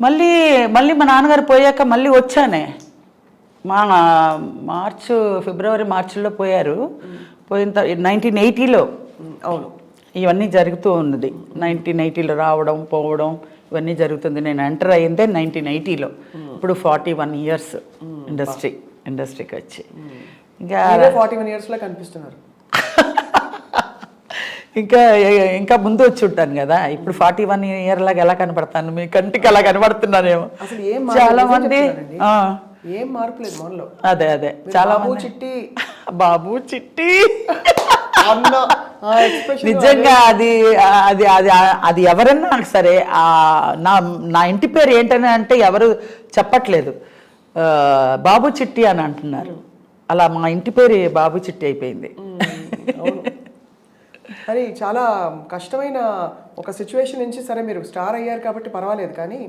మళ్ళీ మళ్ళీ మా నాన్నగారు పోయాక మళ్ళీ వచ్చానే. మా మార్చ్ ఫిబ్రవరి మార్చిలో పోయారు. పోయిన నైన్టీన్ ఎయిటీలో. అవును. ఇవన్నీ జరుగుతూ ఉన్నది. నైన్టీన్ ఎయిటీలో రావడం పోవడం ఇవన్నీ జరుగుతుంది. నేను ఎంటర్ అయ్యిందే నైన్టీన్ ఎయిటీలో. ఇప్పుడు ఫార్టీ వన్ ఇయర్స్ ఇండస్ట్రీ ఇండస్ట్రీకి వచ్చి. ఇంకా ఫార్టీ వన్ ఇయర్స్లో కనిపిస్తున్నారు. ఇంకా ఇంకా ముందు వచ్చి ఉంటాను కదా. ఇప్పుడు ఫార్టీ వన్ ఇయర్ లాగా ఎలా కనపడతాను? మీ కంటికి అలా కనపడుతున్నానేమో. చాలా మంది ఏం మార్పు లేదు మనలో. అదే అదే. చాలా బాబు చిట్టి. బాబు చిట్టి. నిజంగా అది. అది అది అది ఎవరన్నా సరే ఆ నా నా ఇంటి పేరు ఏంటని అంటే ఎవరు చెప్పట్లేదు. బాబు చిట్టి అని అంటున్నారు. అలా మా ఇంటి పేరు బాబు చిట్టి అయిపోయింది. మరి చాలా కష్టమైన ఒక సిచ్యువేషన్ నుంచి సరే మీరు స్టార్ అయ్యారు కాబట్టి పర్వాలేదు. కానీ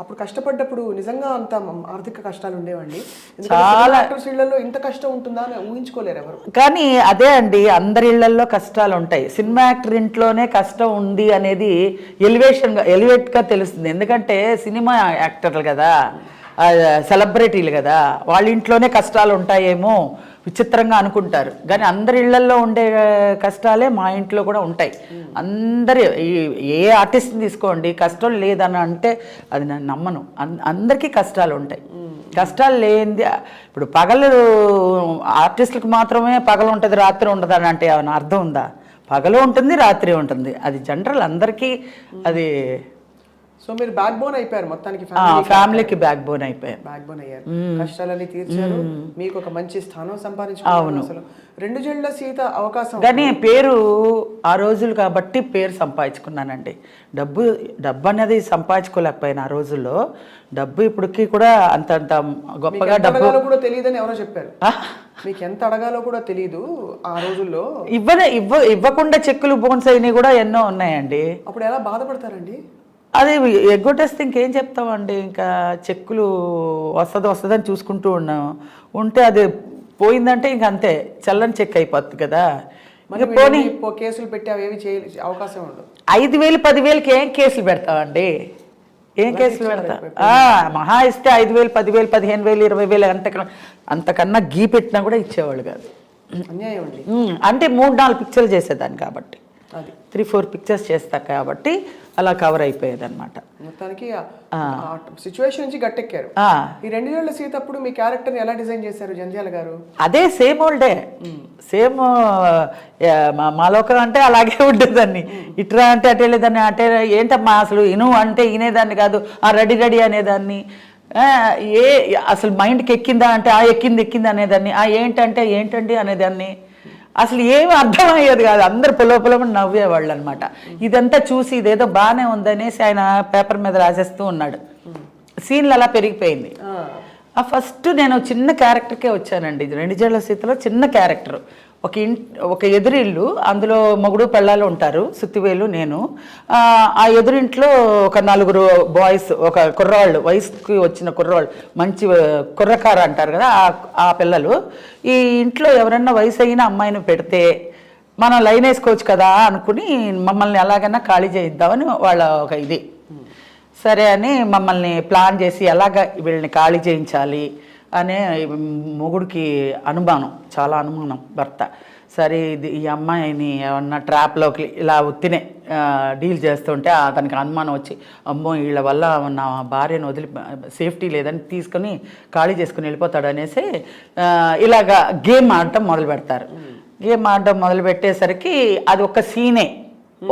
అప్పుడు కష్టపడ్డప్పుడు నిజంగా అంత ఆర్థిక కష్టాలు ఉండేవండి. చాలా ఇళ్ళలో ఇంత కష్టం ఉంటుందా అని ఊహించుకోలేరు ఎవరు. కానీ అదే అండి అందరి ఇళ్ళలో కష్టాలు ఉంటాయి. సినిమా యాక్టర్ ఇంట్లోనే కష్టం ఉంది అనేది ఎలివేషన్ ఎలివేట్గా తెలుస్తుంది. ఎందుకంటే సినిమా యాక్టర్లు కదా సెలబ్రిటీలు కదా వాళ్ళ ఇంట్లోనే కష్టాలు ఉంటాయేమో విచిత్రంగా అనుకుంటారు. కానీ అందరి ఇళ్ళలో ఉండే కష్టాలే మా ఇంట్లో కూడా ఉంటాయి. అందరి ఏ ఆర్టిస్ట్ని తీసుకోండి కష్టం లేదని అంటే అది నేను నమ్మను. అందరికీ కష్టాలు ఉంటాయి. కష్టాలు లేనిది ఇప్పుడు పగలు ఆర్టిస్టులకు మాత్రమే పగలు ఉంటుంది రాత్రి ఉండదు అని అంటే ఏమైనా అర్థం ఉందా? పగలు ఉంటుంది రాత్రి ఉంటుంది. అది జనరల్ అందరికీ అది సో మీరు బ్యాక్ బోన్ అయిపోయారు మొత్తానికి ఫ్యామిలీకి బ్యాక్ బోన్ అయిపోయాం బ్యాక్ బోన్ అయ్యారు. కష్టాలన్నీ తీర్చారు. మీకు ఒక మంచి స్థానం సంపాదించుకున్నారు అసలు. రెండు జడ్ల సీత అవకాశం కానీ పేరు ఆ రోజులు కాబట్టి పేరు సంపాదించుకున్నానండి. డబ్బు డబ్బు అనేది సంపాదించుకోలేకపోయినా ఆ రోజుల్లో. డబ్బు ఇప్పటికీ కూడా అంత అంత గొప్పగా డబ్బు కూడా తెలియదని ఎవరో చెప్పారు? మీకు ఎంత అడగాలో కూడా తెలియదు ఆ రోజుల్లో. ఇవ్వనే ఇవ్వ ఇవ్వకుండా చెక్కులు బోన్స్ అయినవి కూడా ఎన్నో ఉన్నాయండి. అప్పుడు ఎలా బాధపడతారండి? అది ఎగ్గొట్టేస్తే ఇంకేం చెప్తామండి? ఇంకా చెక్కులు వస్తుంది వస్తుందని చూసుకుంటూ ఉన్నాం. ఉంటే అది పోయిందంటే ఇంక అంతే. చల్లని చెక్ అయిపోతుంది కదా. పోనీ కేసులు పెట్టి అవి ఏవి చేయ అవకాశం ఉండదు. ఐదు వేలు పదివేలకి ఏం కేసులు పెడతామండి? ఏం కేసులు పెడతా? మహా ఇస్తే ఐదు వేలు పదివేలు పదిహేను వేలు ఇరవై వేలు అంతకన్నా అంతకన్నా గీ పెట్టినా కూడా ఇచ్చేవాళ్ళు కాదు. అంటే మూడు నాలుగు పిక్చర్లు చేసేదాన్ని కాబట్టి. అది త్రీ ఫోర్ పిక్చర్స్ చేస్తా కాబట్టి అలా కవర్ అయిపోయేది అనమాట మొత్తానికి సిచ్యువేషన్ నుంచి గట్టెక్కారు. ఈ రెండు ఏళ్ళ సీత అప్పుడు మీ క్యారెక్టర్ ఎలా డిజైన్ చేశారు జంధ్యాల గారు? అదే సేమ్ ఓల్డే. సేమ్ మా లోకం అంటే అలాగే ఉండేదాన్ని. ఇట్రా అంటే అటు వెళ్ళేదాన్ని అంటే ఏంటమ్మా అసలు ఇను అంటే వినేదాన్ని కాదు ఆ రెడీ రెడీ అనేదాన్ని. ఏ అసలు మైండ్కి ఎక్కిందా అంటే ఆ ఎక్కింది ఎక్కింది అనేదాన్ని ఆ ఏంటంటే ఏంటండి అనేదాన్ని. అసలు ఏమి అర్థమయ్యేది కాదు. అందరు పొల పొలమని నవ్వేవాళ్ళు అనమాట ఇదంతా చూసి ఇదేదో బాగానే ఉందనేసి ఆయన పేపర్ మీద రాసేస్తూ ఉన్నాడు. సీన్లు అలా పెరిగిపోయింది. ఫస్ట్ నేను చిన్న క్యారెక్టర్కే వచ్చానండి. ఇది రెండు జడ్ల సీతలో చిన్న క్యారెక్టర్. ఒక ఇన్ ఒక ఎదురిల్లు అందులో మొగుడు పెళ్ళాలు ఉంటారు సుత్తివేలు నేను. ఆ, ఎదురింట్లో ఒక నలుగురు బాయ్స్ ఒక కుర్రాళ్ళు వయసుకి వచ్చిన కుర్రవాళ్ళు మంచి కుర్రకార అంటారు కదా ఆ ఆ పిల్లలు. ఈ ఇంట్లో ఎవరన్నా వయసు అయిన అమ్మాయిని పెడితే మనం లైన్ వేసుకోవచ్చు కదా అనుకుని మమ్మల్ని ఎలాగైనా ఖాళీ చేయిద్దామని వాళ్ళ ఒక ఇది. సరే అని మమ్మల్ని ప్లాన్ చేసి ఎలాగ వీళ్ళని ఖాళీ చేయించాలి అనే మొగుడికి అనుమానం చాలా అనుమానం భర్త. సరే ఇది ఈ అమ్మాయిని ఏమన్నా ట్రాప్లోకి ఇలా ఉత్తినే డీల్ చేస్తుంటే అతనికి అనుమానం వచ్చి అమ్మో వీళ్ళ వల్ల నా భార్యను వదిలి సేఫ్టీ లేదని తీసుకొని ఖాళీ చేసుకుని వెళ్ళిపోతాడు అనేసి ఇలాగ ఇలాగా గేమ్ ఆడటం మొదలు పెడతారు. గేమ్ ఆడటం మొదలు పెట్టేసరికి అది ఒక సీనే.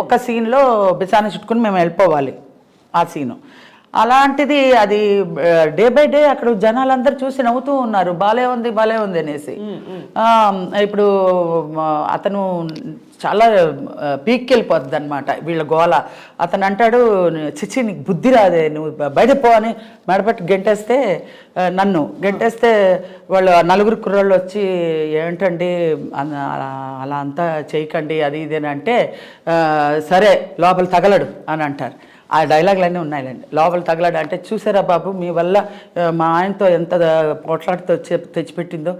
ఒక సీన్లో బిసాన చుట్టుకుని మేము వెళ్ళిపోవాలి. ఆ సీను. అలాంటిది అది డే బై డే అక్కడ జనాలందరూ చూసి నవ్వుతూ ఉన్నారు. బాలే ఉంది బాలే ఉంది అనేసి. ఇప్పుడు అతను చాలా పీక్కి వెళ్ళిపోతుంది అనమాట వీళ్ళ గోల. అతను అంటాడు చిచి నీకు బుద్ధి రాదే నువ్వు బయట పో అని మెడపట్టి గెంటేస్తే నన్ను గెంటేస్తే వాళ్ళు నలుగురు కుర్రోళ్ళు వచ్చి ఏంటండి అలా అంతా చేయకండి అది ఇది అంటే సరే లోపల తగలడు అని అంటారు. ఆ డైలాగులన్నీ ఉన్నాయండి లోపల తగలాడు అంటే చూసారా బాబు మీ వల్ల మా ఆయనతో ఎంత పోట్లాడితో తెచ్చిపెట్టిందో.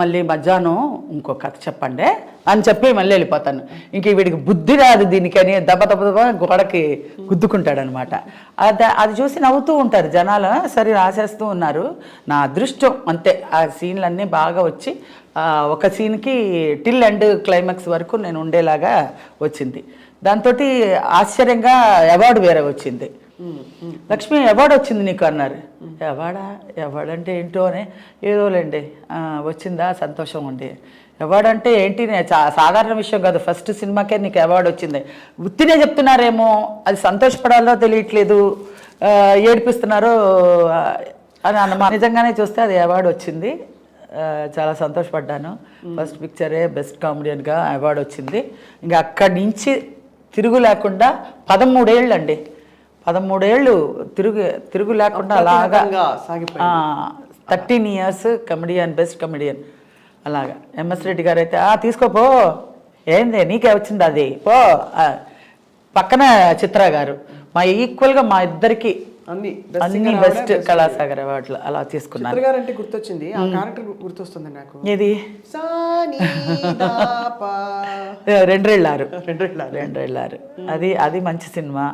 మళ్ళీ మధ్యాహ్నం ఇంకో కథ చెప్పండి అని చెప్పి మళ్ళీ వెళ్ళిపోతాను. ఇంక వీడికి బుద్ధి రాదు దీనికని దెబ్బ దెబ్బ దెబ్బ గోడకి గుద్దుకుంటాడనమాట. అది అది చూసి నవ్వుతూ ఉంటారు జనాలు. సరే రాసేస్తూ ఉన్నారు. నా అదృష్టం అంతే. ఆ సీన్లన్నీ బాగా వచ్చి ఒక సీన్కి టిల్ ఎండ్ క్లైమాక్స్ వరకు నేను ఉండేలాగా వచ్చింది. దాంతో ఆశ్చర్యంగా అవార్డు వేరే వచ్చింది. లక్ష్మి అవార్డు వచ్చింది నీకు అన్నారు. అవార్డా అవార్డు అంటే ఏంటో అని ఏదోలేండి. వచ్చిందా? సంతోషం అండి అవార్డు అంటే ఏంటి సాధారణ విషయం కాదు. ఫస్ట్ సినిమాకే నీకు అవార్డు వచ్చింది. ఉత్తినే చెప్తున్నారేమో. అది సంతోషపడాలో తెలియట్లేదు. ఏడిపిస్తున్నారో అని అన్నమా నిజంగానే చూస్తే అది అవార్డు వచ్చింది. చాలా సంతోషపడ్డాను. ఫస్ట్ పిక్చరే బెస్ట్ కామెడియన్గా అవార్డు వచ్చింది. ఇంకా అక్కడి నుంచి తిరుగు లేకుండా పదమూడేళ్ళు అండి పదమూడేళ్ళు తిరుగు తిరుగు లేకుండా అలాగా. Thirteen years comedian best comedian. అలాగా. ఎంఎస్ రెడ్డి గారు అయితే "ఆ, తీసుకోపో ఏంది? నీకే వచ్చింది అది? పో. పక్కన చిత్ర గారు మా ఈక్వల్గా మా ఇద్దరికి అన్ని అన్ని బెస్ట్ కళాసాగర్ అవార్డులు అలా తీసుకున్నారు. గారు అంటే గుర్తొచ్చింది. ఆ క్యారెక్టర్ గుర్తొస్తుంది నాకు. ఇది సాని దా పా. రెండ్రెళ్ళారు. రెండ్రెళ్ళారు. అది అది మంచి సినిమా.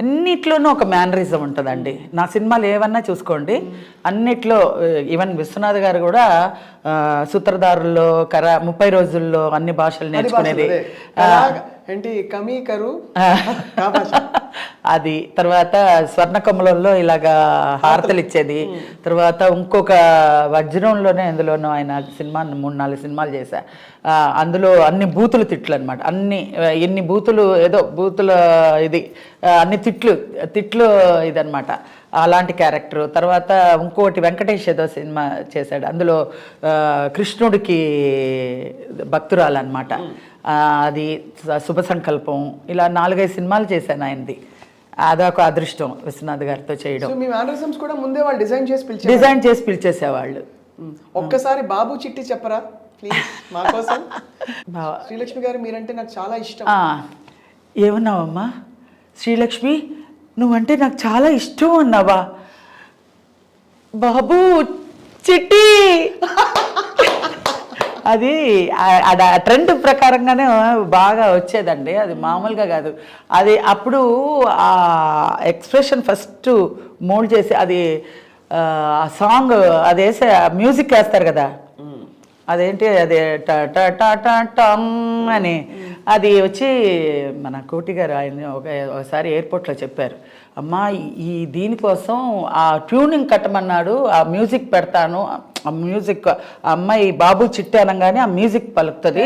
అన్నిట్లోనూ ఒక మేనరిజం ఉంటుందండి. నా సినిమాలు ఏవన్నా చూసుకోండి. అన్నిట్లో ఈవెన్ విశ్వనాథ్ గారు కూడా సూత్రధారుల్లో కర ముప్పై రోజుల్లో అన్ని భాషలు నేర్చుకునేది. ఏంటి? కమీ కరు. అది తర్వాత స్వర్ణ కమలంలో ఇలాగా హారతలు ఇచ్చేది. తర్వాత ఇంకొక వజ్రంలోనే అందులోనూ ఆయన సినిమా మూడు నాలుగు సినిమాలు చేశా. అందులో అన్ని బూతులు తిట్లు అనమాట అన్ని ఎన్ని బూతులు ఏదో బూతుల ఇది అన్ని తిట్లు తిట్లు ఇదనమాట అలాంటి క్యారెక్టర్. తర్వాత ఇంకోటి వెంకటేష్ ఏదో సినిమా చేశాడు. అందులో కృష్ణుడికి భక్తురాలు అనమాట అది శుభ సంకల్పం. ఇలా నాలుగైదు సినిమాలు చేశాను ఆయనది. అదొక అదృష్టం విశ్వనాథ్ గారితో చేయడం. మీ మేనరిజమ్స్ కూడా ముందే వాళ్ళు డిజైన్ చేసి పిలిచారు. డిజైన్ చేసి పిలిచేసేవాళ్ళు. ఒక్కసారి బాబు చిట్టి చెప్పరా? ప్లీజ్ మా కోసం. శ్రీలక్ష్మి గారు మీరంటే నాకు చాలా ఇష్టం. ఏమన్నావమ్మా? శ్రీలక్ష్మి నువ్వంటే నాకు చాలా ఇష్టం అన్నావా? బాబు చిట్టి! అది అది ఆ ట్రెండ్ ప్రకారంగానే బాగా వచ్చేదండి. అది మామూలుగా కాదు. అది అప్పుడు ఆ ఎక్స్ప్రెషన్ ఫస్ట్ మోల్డ్ చేసి అది ఆ సాంగ్ అది వేసే మ్యూజిక్ వేస్తారు కదా. అదేంటి అది టంగ్ అని. అది వచ్చి మన కోటి గారు ఆయన ఒక ఒకసారి ఎయిర్పోర్ట్లో చెప్పారు. అమ్మా ఈ దీనికోసం ఆ ట్యూనింగ్ కట్టమన్నాడు ఆ మ్యూజిక్ పెడతాను ఆ మ్యూజిక్ ఆ అమ్మాయి బాబు చిట్టి అనగానే ఆ మ్యూజిక్ పలుకుతుంది.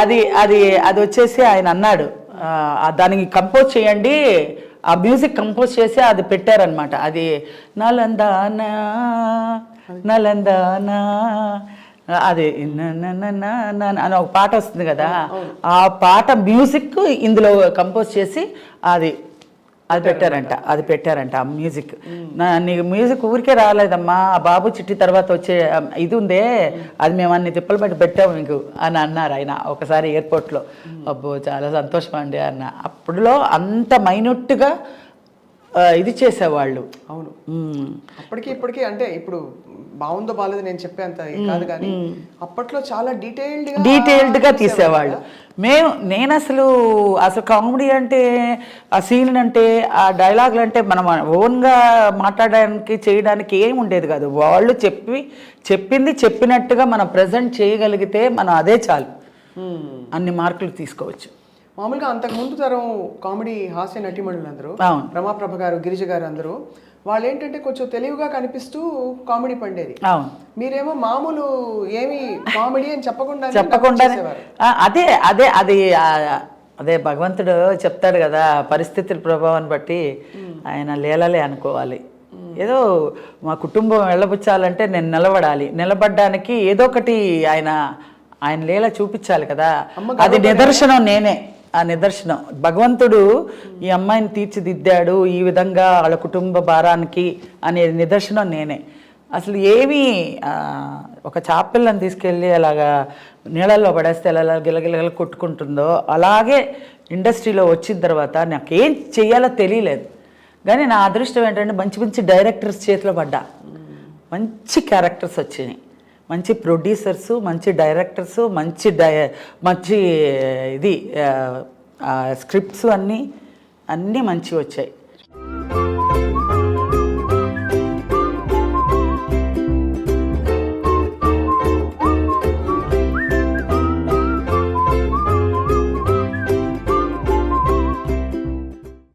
అది అది అది వచ్చేసి ఆయన అన్నాడు. దానికి కంపోజ్ చేయండి. ఆ మ్యూజిక్ కంపోజ్ చేసి అది పెట్టారనమాట. అది నలందానా నలందానా అది అని ఒక పాట వస్తుంది కదా. ఆ పాట మ్యూజిక్ ఇందులో కంపోజ్ చేసి అది అది పెట్టారంట అది పెట్టారంట ఆ మ్యూజిక్ నీకు మ్యూజిక్ ఊరికే రాలేదమ్మా ఆ బాబు చిట్టి తర్వాత వచ్చే ఇది ఉందే అది మేము అన్ని తిప్పలు బట్టి పెట్టాము మీకు అని అన్నారు ఆయన ఒకసారి ఎయిర్పోర్ట్లో అబ్బో చాలా సంతోషం అండి అన్న. అప్పుడులో అంత మైన్యూట్గా ఇది చేసేవాళ్ళు. అవును. అప్పటికి ఇప్పటికి అంటే ఇప్పుడు బాగుందో బాగాలేదు నేను చెప్పేంత కాదు కానీ అప్పట్లో చాలా డీటెయిల్డ్ డీటెయిల్డ్గా తీసేవాళ్ళు. మేము నేను అసలు అసలు కామెడీ అంటే ఆ సీన్ అంటే ఆ డైలాగులు అంటే మనం ఓన్గా మాట్లాడడానికి చేయడానికి ఏం ఉండేది కాదు. వాళ్ళు చెప్పి చెప్పింది చెప్పినట్టుగా మనం ప్రజెంట్ చేయగలిగితే మనం అదే చాలు. అన్ని మార్కులు తీసుకోవచ్చు. మామూలుగా అంతకు ముందు తరం కామెడీ హాస్య నటీమణులు అందరూ రమాప్రభ గారు గిరిజ గారు అందరూ వాళ్ళు ఏంటంటే కొంచెం తెలివిగా కనిపిస్తూ కామెడీ పండేది. మీరేమో మామూలు ఏమి కామెడీ అని చెప్పకుండా చెప్పకుండా అదే అదే అది అదే భగవంతుడు చెప్తాడు కదా పరిస్థితుల ప్రభావాన్ని బట్టి ఆయన లేలలే అనుకోవాలి. ఏదో మా కుటుంబం వెళ్ళబుచ్చాలంటే నేను నిలబడాలి. నిలబడడానికి ఏదో ఒకటి ఆయన ఆయన లీల చూపించాలి కదా. అది నిదర్శనం నేనే. ఆ నిదర్శనం. భగవంతుడు ఈ అమ్మాయిని తీర్చిదిద్దాడు ఈ విధంగా వాళ్ళ కుటుంబ భారానికి అనే నిదర్శనం నేనే. అసలు ఏమీ ఒక చాపిల్లని తీసుకెళ్ళి అలాగా నీళ్ళల్లో పడేస్తే ఎలా గిలగిలగల కొట్టుకుంటుందో అలాగే ఇండస్ట్రీలో వచ్చిన తర్వాత నాకేం చేయాలో తెలియలేదు. కానీ నా అదృష్టం ఏంటంటే మంచి మంచి డైరెక్టర్స్ చేతిలో పడ్డా. మంచి క్యారెక్టర్స్ వచ్చినాయి. మంచి ప్రొడ్యూసర్స్ మంచి డైరెక్టర్స్ మంచి డై మంచి ఇది స్క్రిప్ట్స్ అన్నీ అన్నీ మంచి వచ్చాయి.